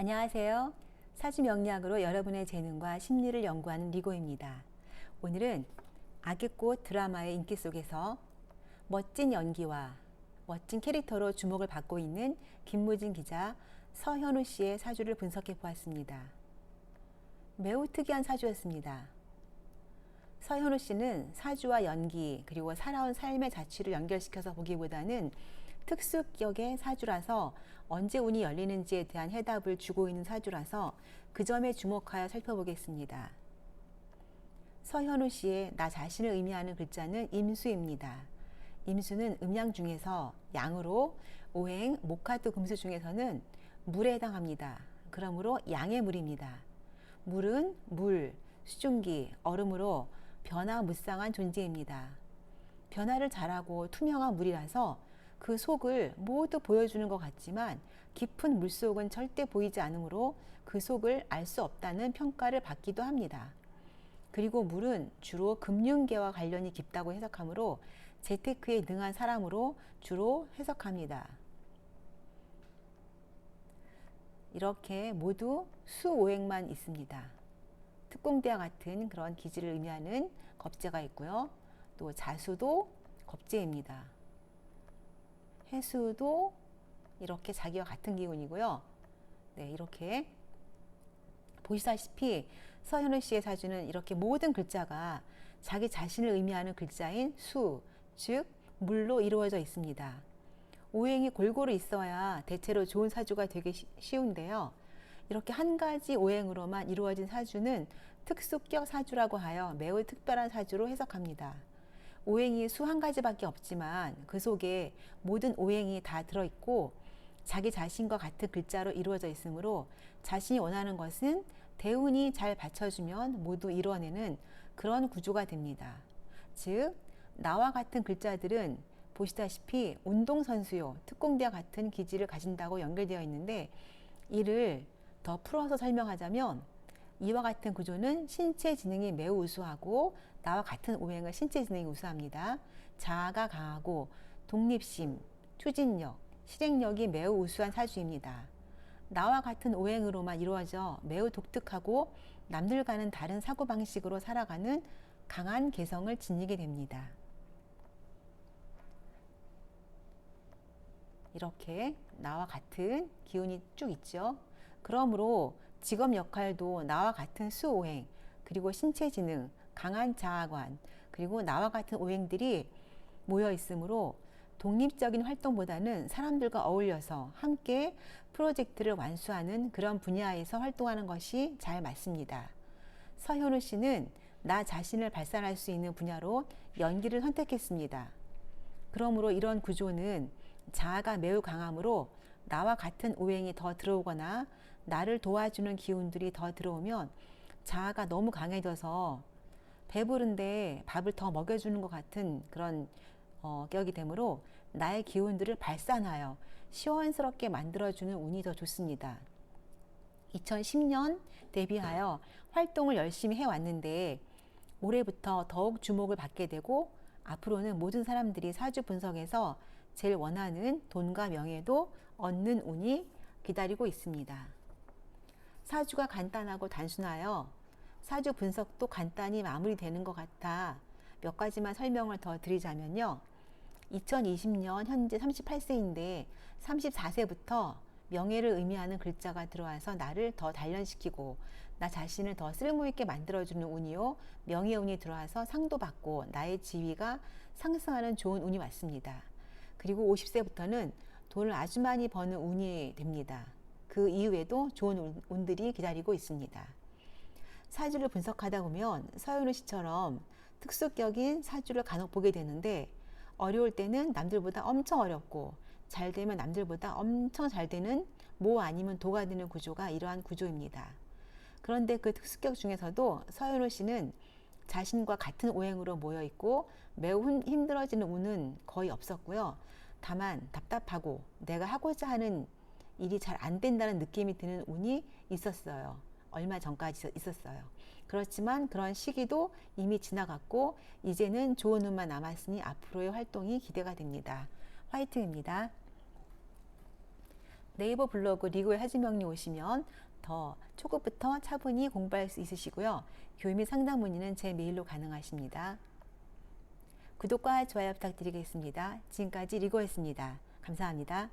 안녕하세요. 사주 명리학으로 여러분의 재능과 심리를 연구하는 리고입니다. 오늘은 악의꽃 드라마의 인기 속에서 멋진 연기와 멋진 캐릭터로 주목을 받고 있는 김무진 기자, 서현우 씨의 사주를 분석해 보았습니다. 매우 특이한 사주였습니다. 서현우 씨는 사주와 연기 그리고 살아온 삶의 자취를 연결시켜서 보기보다는 특수격의 사주라서 언제 운이 열리는지에 대한 해답을 주고 있는 사주라서 그 점에 주목하여 살펴보겠습니다. 서현우 씨의 나 자신을 의미하는 글자는 임수입니다. 임수는 음양 중에서 양으로 오행, 목화토 금수 중에서는 물에 해당합니다. 그러므로 양의 물입니다. 물은 물, 수증기, 얼음으로 변화무쌍한 존재입니다. 변화를 잘하고 투명한 물이라서 그 속을 모두 보여주는 것 같지만 깊은 물 속은 절대 보이지 않으므로 그 속을 알 수 없다는 평가를 받기도 합니다. 그리고 물은 주로 금융계와 관련이 깊다고 해석하므로 재테크에 능한 사람으로 주로 해석합니다. 이렇게 모두 수오행만 있습니다. 특공대와 같은 그런 기질을 의미하는 겁재가 있고요. 또 자수도 겁재입니다. 해수도 이렇게 자기와 같은 기운이고요. 네, 이렇게 보시다시피 서현우 씨의 사주는 이렇게 모든 글자가 자기 자신을 의미하는 글자인 수, 즉 물로 이루어져 있습니다. 오행이 골고루 있어야 대체로 좋은 사주가 되기 쉬운데요. 이렇게 한 가지 오행으로만 이루어진 사주는 특수격 사주라고 하여 매우 특별한 사주로 해석합니다. 오행이 수 한 가지밖에 없지만 그 속에 모든 오행이 다 들어있고 자기 자신과 같은 글자로 이루어져 있으므로 자신이 원하는 것은 대운이 잘 받쳐주면 모두 이루어내는 그런 구조가 됩니다. 즉, 나와 같은 글자들은 보시다시피 운동선수요, 특공대와 같은 기질을 가진다고 연결되어 있는데 이를 더 풀어서 설명하자면 이와 같은 구조는 신체 지능이 매우 우수하고 나와 같은 오행은 신체 지능이 우수합니다. 자아가 강하고 독립심, 추진력, 실행력이 매우 우수한 사주입니다. 나와 같은 오행으로만 이루어져 매우 독특하고 남들과는 다른 사고방식으로 살아가는 강한 개성을 지니게 됩니다. 이렇게 나와 같은 기운이 쭉 있죠. 그러므로 직업 역할도 나와 같은 수오행, 그리고 신체 지능, 강한 자아관, 그리고 나와 같은 오행들이 모여 있으므로 독립적인 활동보다는 사람들과 어울려서 함께 프로젝트를 완수하는 그런 분야에서 활동하는 것이 잘 맞습니다. 서현우 씨는 나 자신을 발산할 수 있는 분야로 연기를 선택했습니다. 그러므로 이런 구조는 자아가 매우 강하므로 나와 같은 오행이 더 들어오거나 나를 도와주는 기운들이 더 들어오면 자아가 너무 강해져서 배부른데 밥을 더 먹여주는 것 같은 그런 어, 격이 되므로 나의 기운들을 발산하여 시원스럽게 만들어주는 운이 더 좋습니다. 2010년 데뷔하여 활동을 열심히 해왔는데 올해부터 더욱 주목을 받게 되고 앞으로는 모든 사람들이 사주 분석에서 제일 원하는 돈과 명예도 얻는 운이 기다리고 있습니다. 사주가 간단하고 단순하여 사주 분석도 간단히 마무리되는 것 같아 몇 가지만 설명을 더 드리자면요. 2020년 현재 38세인데 34세부터 명예를 의미하는 글자가 들어와서 나를 더 단련시키고 나 자신을 더 쓸모있게 만들어주는 운이요. 명예운이 들어와서 상도 받고 나의 지위가 상승하는 좋은 운이 왔습니다. 그리고 50세부터는 돈을 아주 많이 버는 운이 됩니다. 그 이후에도 좋은 운들이 기다리고 있습니다. 사주를 분석하다 보면 서윤우 씨처럼 특수격인 사주를 간혹 보게 되는데 어려울 때는 남들보다 엄청 어렵고 잘 되면 남들보다 엄청 잘 되는 모 아니면 도가 되는 구조가 이러한 구조입니다. 그런데 그 특수격 중에서도 서윤우 씨는 자신과 같은 오행으로 모여 있고 매우 힘들어지는 운은 거의 없었고요. 다만 답답하고 내가 하고자 하는 일이 잘 안 된다는 느낌이 드는 운이 있었어요. 얼마 전까지 있었어요. 그렇지만 그런 시기도 이미 지나갔고 이제는 좋은 운만 남았으니 앞으로의 활동이 기대가 됩니다. 화이팅입니다. 네이버 블로그 리고의 하지명리 오시면 더 초급부터 차분히 공부할 수 있으시고요. 교육 및 상담 문의는 제 메일로 가능하십니다. 구독과 좋아요 부탁드리겠습니다. 지금까지 리고였습니다. 감사합니다.